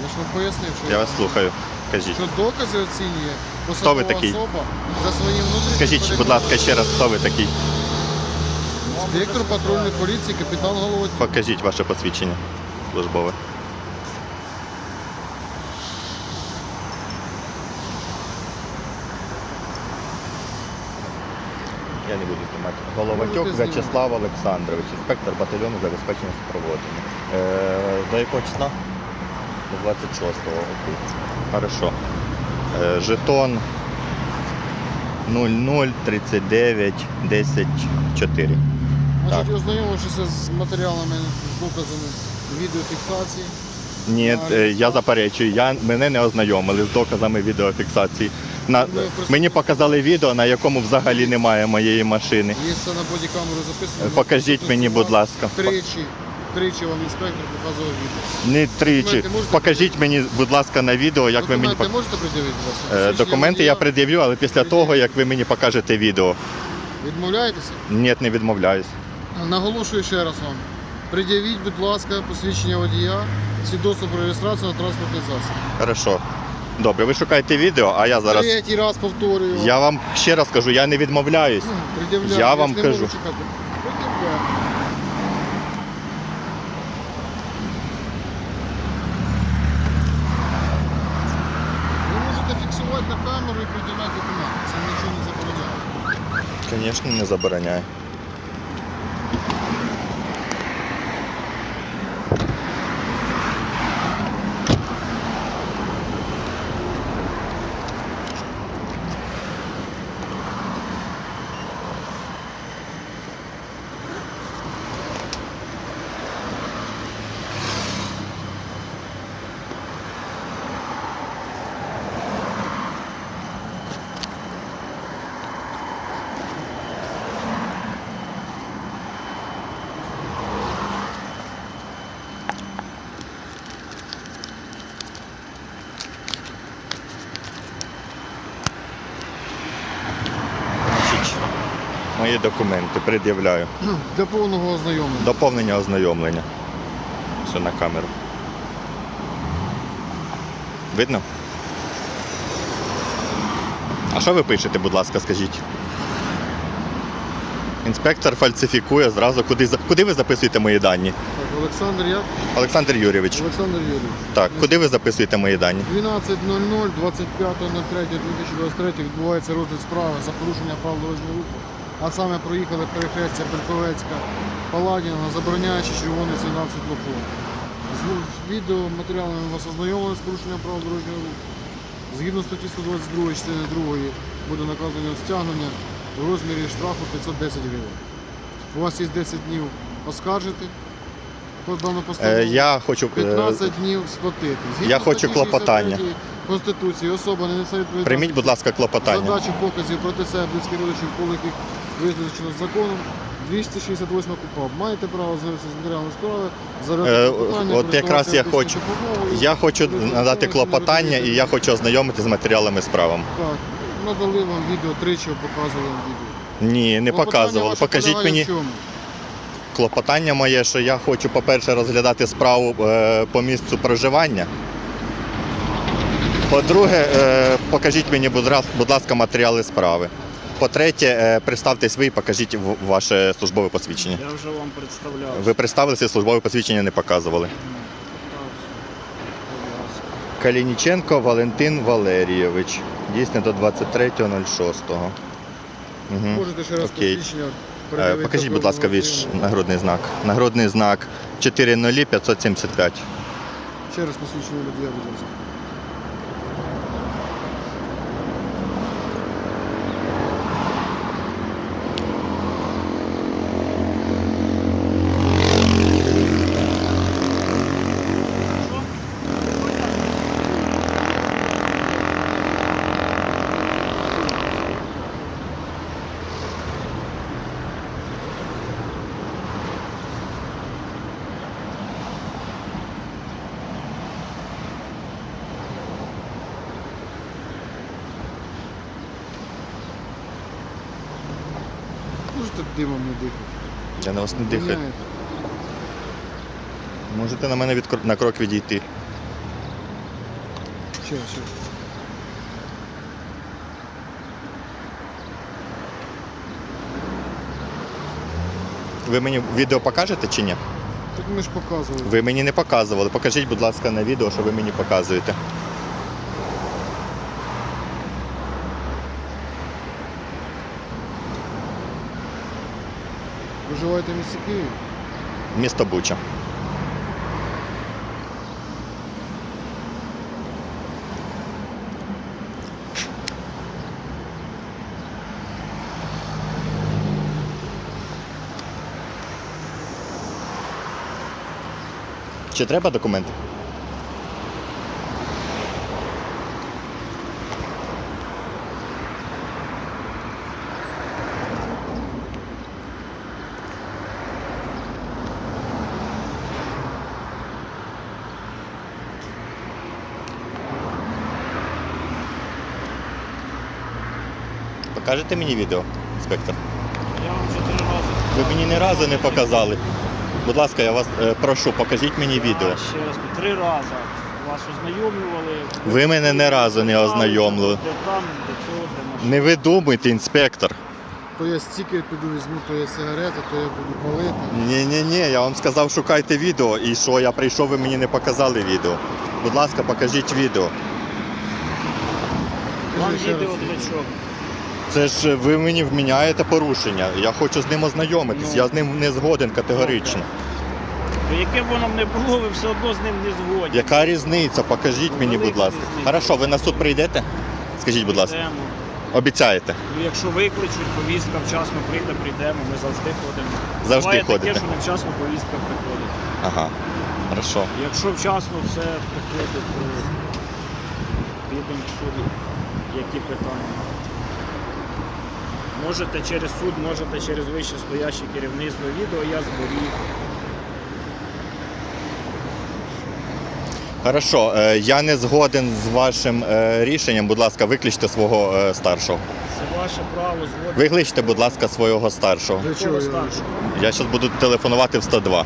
Я ж вам пояснив, що, Я вас слухаю. Кажіть. що докази оцінює Хто посадова ви такий? особа за своїм внутрішнім Скажіть, будь ласка, ще раз, хто ви такий? Інспектор патрульної поліції, капітан Головоть. Покажіть ваше посвідчення службове. Я не буду знімати. Головатюк Можете знімати. В'ячеслав Олександрович, інспектор батальйону забезпечення супроводження. Е, до якого числа? До 26-го. Окей. Хорошо. Е, жетон 00 39 10 4. Значить, Так. ознайомившися з матеріалами, з доказами відеофіксації. Ні, е, я заперечую, я, мене не ознайомили з доказами відеофіксації. На, просто- мені показали відео, на якому взагалі немає моєї машини. Є це на бодікамеру записано. Покажіть мені, будь ласка. Тричі, тричі вам інспектор показував відео. Не тричі. Документи Покажіть мені, будь ласка, на відео, як ви мені Документи пок- можете пред'явити, будь ласка? Е, Посвідчення Документи я водія? пред'явлю, але після того, як ви мені покажете відео. Відмовляєтеся? Ні, не відмовляюсь. Наголошую ще раз вам. Пред'явіть, будь ласка, посвідчення водія, свідоцтво про реєстрацію на транспортний засіб. Хорошо. Добре, ви шукаєте відео, а я зараз. Третій раз повторюю. Я вам ще раз кажу, я не відмовляюсь. Ну, пред'являю. Я ж вам кажу. чекати. Пред'являю. Ви можете фіксувати на камеру і пред'являти документи. Це нічого не забороняє. Звісно, не забороняю. Значить, мої документи пред'являю. Для повного ознайомлення. Доповнення ознайомлення. Все на камеру. Видно? А що ви пишете, будь ласка, скажіть? Інспектор фальсифікує зразу. Куди, куди ви записуєте мої дані? Так, Олександр як? Олександр Юрійович. Олександр Юрійович. Так, куди ви записуєте мої дані? 12.00, 25.03.2023 відбувається розгляд справи за порушення прав дорожнього руху. А саме проїхали перехрестя Берковецька Паладіна, забороняючи червоний сигнал світлофору. З відео матеріалами вас ознайомили з порушенням прав дорожнього руху. Згідно статті 122 частини 2 буде накладено стягнення в розмірі штрафу 510 гривень. У вас є 10 днів оскаржити постанову. Е, я хочу. е, 15 днів сплатити. Згідно Я хочу клопотання. Конституції особа не несе відповідальності Прийміть, будь ласка, клопотання. дачу показів проти себе близьких родичів, коло яких визначено законом. 268 КУПАП. Маєте право звернутися з матеріалами справи, Е, зареєструвати клопотання, от якраз я хочу- Я хочу надати клопотання і я хочу ознайомити з матеріалами справи. Так, надали вам відео, тричі показували вам відео. Ні, не показували. Покажіть мені? Клопотання моє, що я хочу, по-перше, розглядати справу е, по місцю проживання. По-друге, е, покажіть мені, будь ласка, матеріали справи. По-третє, е, представтесь ви і покажіть ваше службове посвідчення. Я вже вам представляв. Ви представилися, службове посвідчення не показували. Калініченко Валентин Валерійович. Дійсне до 23.06. Угу. Можете ще раз Окей. посвідчення Покажіть, будь ласка, ознайомлення. нагрудний знак. Нагородний знак 40575. Ще раз посвідчення водія, будь ласка. Можете димом не дихати. Я на вас не дихаю. Можете на мене від, на крок відійти. Ще, ще. Ви мені відео покажете чи ні? Так ми ж показували. Ви мені не показували. Покажіть, будь ласка, на відео, що ви мені показуєте. Проживаєте в місті Києві? Місто Буча. Чи треба документи? Покажете мені відео, інспектор? Я вам вже три рази. Ви мені ні разу не показали. Будь ласка, я вас е, прошу, покажіть мені відео. Я ще раз три рази вас ознайомлювали. Ви мене ні разу не ознайомили. Де там, де цього, де машина. Не ви думайте, інспектор. То я стікер піду візьму, то я сигарети, то я буду палити. Ні, ні, ні, я вам сказав, шукайте відео. І що я прийшов, ви мені не показали відео. Будь ласка, покажіть відео. Вам Кажи ще відео для чого? Це ж ви мені вміняєте порушення. Я хочу з ним ознайомитись. Ну. Я з ним не згоден категорично. То яке б воно не було, ви все одно з ним не згодні. Яка різниця? Покажіть мені, будь ласка. різниця. Хорошо, ви на суд прийдете? Скажіть, будь ласка, Йдемо. обіцяєте? Ну, якщо викличуть, повістка вчасно прийде, прийдемо, ми завжди ходимо. Завжди Буває ходите. таке, що невчасно повістка приходить. Ага. Хорошо. Якщо вчасно все приходить, то підемо в суд. Які питання? Можете через суд, можете через вище стояще керівництво відео, я зберіг. Хорошо, е, я не згоден з вашим е, рішенням. Будь ласка, викличте свого е, старшого. Це ваше право згодом. Викличте, будь ласка, свого старшого. Для чого я? старшого. Я зараз буду телефонувати в 102.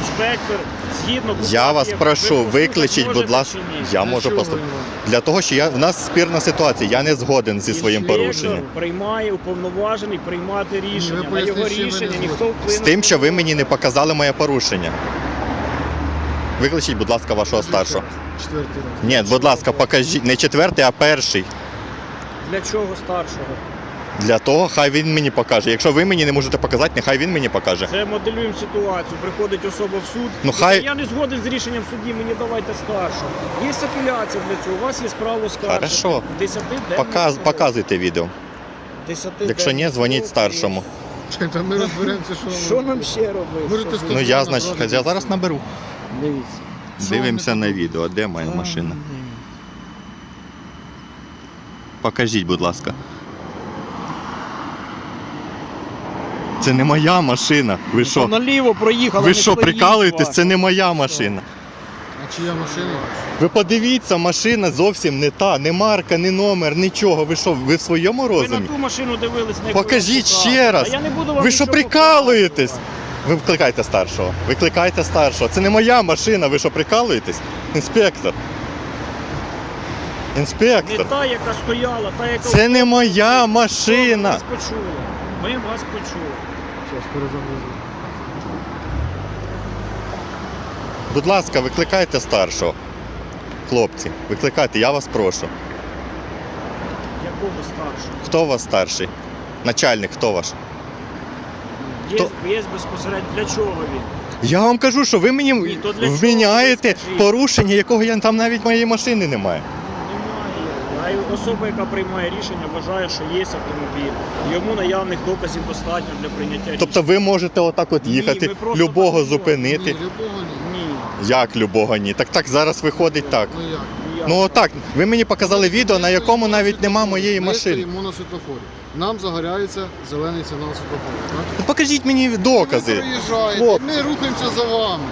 Інспектор, згідно Я вас прошу, ви викличіть, будь ласка. Я можу послухати. Для того, що я в нас спірна ситуація. Я не згоден зі своїм порушенням. приймає уповноважений приймати рішення. На поясніть, його ви рішення ніхто З тим, що ви мені не показали моє порушення. Викличіть, будь ласка, вашого старшого. Четвертий раз. Ні, будь ласка, покажіть. Не четвертий, а перший. Для чого старшого? Для того, хай він мені покаже. Якщо ви мені не можете показати, нехай він мені покаже. Це моделюємо ситуацію. Приходить особа в суд. Ну, хай- Я не згоден з рішенням судді, мені давайте старшого. Є апеляція для цього. У вас є право скаржити. Хорошо. Десятиденний Показ, показуйте відео. Десятиденний Якщо ні, дзвоніть старшому. Та ми розберемося, що Що нам ще робити? Можете Ну я, значить, я зараз наберу. Дивіться. Дивимося на відео. Де моя машина? Покажіть, будь ласка. Це не моя машина. Ви То що? наліво проїхали. Ви що, прикалуєтесь? Це не моя машина. А чия машина? Ви подивіться, машина зовсім не та, не марка, не номер, нічого. Ви що, ви в своєму Ви на ту машину дивились, на яку Покажіть ще раз. А я не буду вам Ви що нічого прикалуєтесь? показувати. Ви викликайте старшого. Викликайте старшого. Це не моя машина, ви що прикалуєтесь? Інспектор. Не та, яка стояла, та, яка... Це не моя Ми машина. вас почули. Ми вас почули. Зараз перезагружу. Будь ласка, викликайте старшого. Хлопці, викликайте, я вас прошу. Якого старшого? Хто у вас старший? Начальник, хто ваш? Є, То- є безпосередньо. Для чого він? Я вам кажу, що ви мені Ні, то для чого вміняєте скажіть? порушення, якого я там навіть моєї машини немає. А особа, яка приймає рішення, вважає, що є автомобіль. Йому наявних доказів достатньо для прийняття Тобто ви можете отак от їхати, ми просто любого так не Ні, зупинити. любого ні. Ні. Як любого ні? Так так зараз виходить так. Ну як? Ну отак. Ви мені показали відео, на якому навіть нема моєї Ми машини. стоїмо на світлофорі. Нам загоряється зелений сигнал світлофору. Ну, Покажіть мені Ви докази. приїжджаєте, ми рухаємося за вами.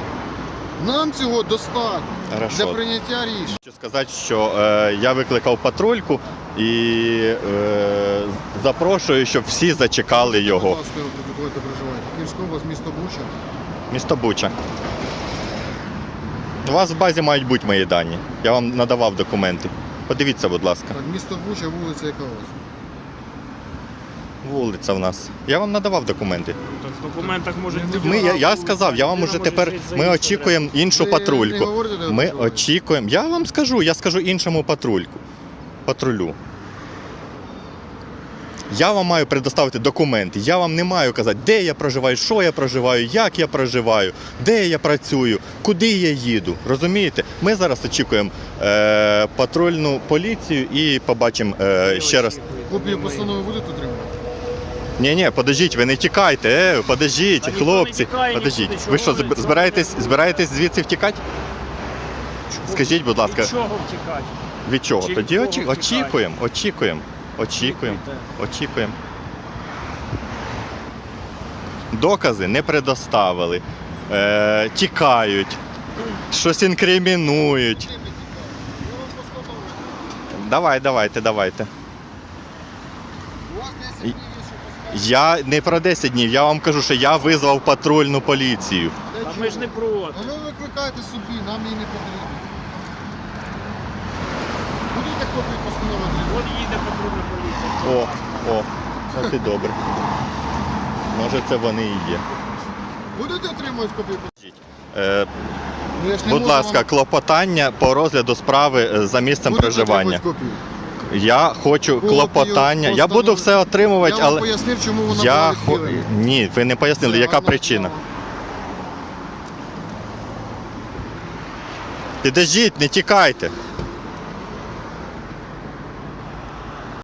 Нам цього достатньо для прийняття рішень. Хочу сказати, що е, я викликав патрульку і е, запрошую, щоб всі зачекали Будь його. ласка. Київська область, місто Буча. Місто Буча. У вас в базі мають бути мої дані. Я вам надавав документи. Подивіться, будь ласка. Так, місто Буча, вулиця яка у вас? Вулиця в нас. Я вам надавав документи. Так в документах може Ми- бути Ми, я, я сказав, я вам уже тепер. Ми очікуємо іншу патрульку. Ми очікуємо. Я вам скажу, я скажу іншому патрульку. Патрулю. Я вам маю предоставити документи. Я вам не маю казати, де я проживаю, що я проживаю, як я проживаю, де я працюю, куди я їду. Розумієте? Ми зараз очікуємо е, патрульну поліцію і побачимо е, ще раз. Копію постанови будете отримувати? Ні, ні, подождіть, ви не тікайте, е, подождіть, Та ніхто хлопці, тікає подождіть. нікуди, Ви що, чого ви- збираєтесь, збираєтесь звідси втікати? Чого- Скажіть, будь ласка. Від чого втікати? Від чого? Чи Тоді від очі- кого втікати? очікуємо, очікуємо, очікуємо, очікуємо. Докази не предоставили, е, тікають, щось інкримінують. Давай, давайте, давайте. У вас 10 днів, якщо Я не про 10 днів, я вам кажу, що я визвав патрульну поліцію. Для А ми ж не проти. А ви викликайте собі, нам її не потрібно. Будете копію постанови отримувати? От їде патрульна поліція. О, о, і добре. Може це вони і є. Будете отримувати копію постанови? Е, Ну, будь ласка, клопотання по розгляду справи е, за місцем Будете проживання. Я хочу Копію клопотання. Я буду все отримувати, Я вам але пояснив, чому вона я хо... відхилена. ні, ви не пояснили, Це яка причина. справа. Підождіть, не тікайте.